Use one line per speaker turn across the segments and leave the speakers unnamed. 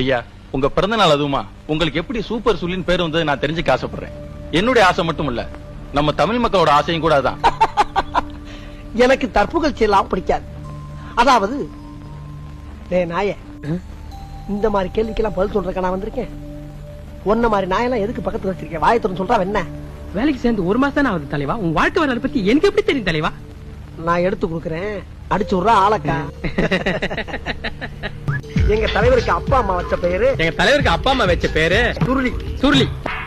ஐயா உங்க பிறந்த நாள் அதுவுமா? உங்களுக்கு எப்படி சூப்பர் சுல்லின் பேர் வந்தது நான் தெரிஞ்சுக்க ஆசைப்படுறேன். என்னுடைய ஆசை மட்டும் இல்ல நம்ம தமிழ் மக்களோட ஆசையும் கூட அதான்.
எனக்கு தற்புகழ்ச்சி எல்லாம் பிடிக்காது. அதாவது நாயே இந்த மாதிரி கேள்விக்கெல்லாம் பதில் சொல்றதுக்கு நான் வந்திருக்கேன்? உன்ன மாதிரி நாயெல்லாம் எதுக்கு பக்கத்துல வச்சிருக்கேன்? வாயத்துறன்னு சொல்றா என்ன?
வேலைக்கு சேர்ந்து ஒரு மாசம் தானே ஆகுது தலைவா. உன் வாழ்க்கை வரலாறு பத்தி எனக்கு எப்படி தெரியும் தலைவா?
நான் எடுத்து கொடுக்குறேன். அடிச்சு விடுறா ஆளக்கா. எங்க தலைவருக்கு அப்பா அம்மா வச்ச பெயரு
எங்க தலைவருக்கு அப்பா அம்மா வச்ச பேரு?
சுருளி
சுருளி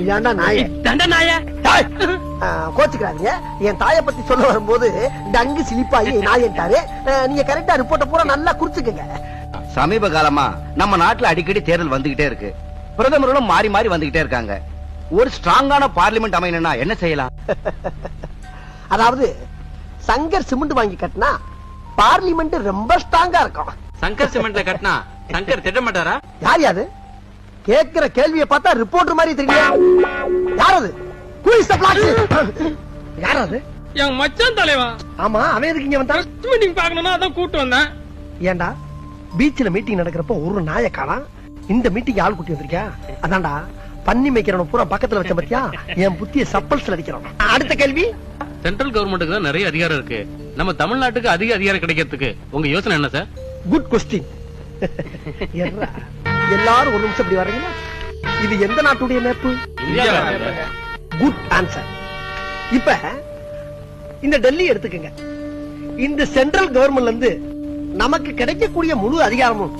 இதாண்டா நாயே?
தண்ட நாய.
ஆ, கோச்சுக்கிறாதீங்க என் தாயை பத்தி சொல்ல வரும்போது டங்கு சிலிப்பாயி நாயன்ட்டாரு நீங்க கரெக்டா ரிப்போர்ட்ட பூரா நல்லா குறிச்சுக்கங்க
சமீப காலமா நம்ம நாட்டுல அடிக்கடி தேர்தல் வந்துகிட்டே இருக்கு. பிரதமர்களும் மாறி மாறி வந்துகிட்டே இருக்காங்க. ஒரு ஸ்ட்ராங்கான பார்லிமெண்ட் அமையணும்னா என்ன செய்யலாம்?
அதாவது சங்கர் சிமெண்ட் வாங்கி கட்டினா பார்லிமெண்ட் ரொம்ப ஸ்ட்ராங்கா இருக்கும்.
சங்கர் சிமெண்ட்ல கட்டினா சங்கர் திட்ட மாட்டாரா
யார்? யாது கேக்குற கேள்வியை பார்த்தா ரிப்போர்ட்டர் மாதிரி தெரியல யார் அது Who is the black sheep? யார் அது
என் மச்சான் தலைவா.
ஆமா அவன் எதுக்கு இங்க வந்தான்?
மீட்டிங் பாக்கணும்னா அதான் கூட்டு வந்தேன்.
ஏன்டா? பீச்ல மீட்டிங் நடக்கிறப்ப ஒரு நாயை காணோம் இந்த மீட்டிங் ஆள் கூட்டி வந்திருக்கியா? அதான்டா பன்னி மேய்க்கிறவன பூரா பக்கத்துல வச்ச பத்தியா? என் புத்திய சப்பல்ஸ்ல அடிக்கிறோம் அடுத்த கேள்வி?
சென்ட்ரல் கவர்மெண்ட்டுக்கு தான் நிறைய அதிகாரம் இருக்கு. நம்ம தமிழ்நாட்டுக்கு அதிக அதிகாரம் கிடைக்கிறதுக்கு. உங்க யோசனை என்ன சார்
குட் கொஸ்டின் எல்லாரும் ஒரு நிமிஷம் இப்படி வர்றீங்களா? இது எந்த நாட்டுடைய மேப்பு குட் ஆன்சர் இப்ப இந்த டெல்லி எடுத்துக்கங்க. இந்த சென்ட்ரல் கவர்மெண்ட்ல இருந்து நமக்கு கிடைக்கக்கூடிய முழு அதிகாரமும்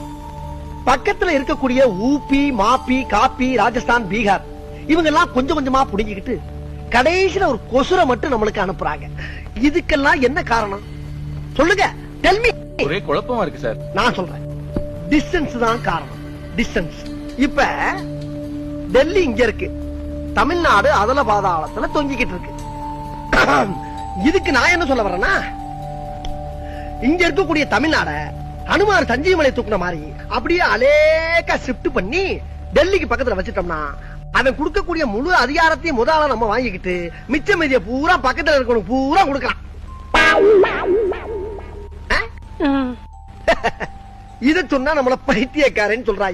பக்கத்துல இருக்கக்கூடிய ஊபி மாப்பி காப்பி ராஜஸ்தான் பீகார் இவங்க எல்லாம் கொஞ்சம் கொஞ்சமா புடுங்கிக்கிட்டு கடைசியில ஒரு கொசுரை மட்டும் நம்மளுக்கு அனுப்புறாங்க. இதுக்கெல்லாம் என்ன காரணம்? சொல்லுங்க. டெல்மி
ஒரே குழப்பமா இருக்கு சார்.
நான் சொல்றேன். டிஸ்டன்ஸ் தான் காரணம். டிஸ்டன்ஸ் இப்ப டெல்லி இங்க இருக்கு. தமிழ்நாடு அதல பாதாளத்துல தொங்கிக்கிட்டு இருக்கு. இதுக்கு நான் என்ன சொல்ல வரேன்னா இங்க இருக்கக்கூடிய தமிழ்நாட ஹனுமார் சஞ்சீவமலை தூக்குன மாதிரி அப்படியே அலேக்கா ஷிஃப்ட் பண்ணி டெல்லிக்கு பக்கத்துல வச்சிட்டோம்னா அவன் கொடுக்கக்கூடிய முழு அதிகாரத்தையும் முதல்ல நம்ம வாங்கிக்கிட்டு மிச்ச மீதிய பூரா பக்கத்துல இருக்கணும் பூரா கொடுக்கலாம்? இத சொன்னா நம்மள பைத்தியக்காரன்னு சொல்றாங்க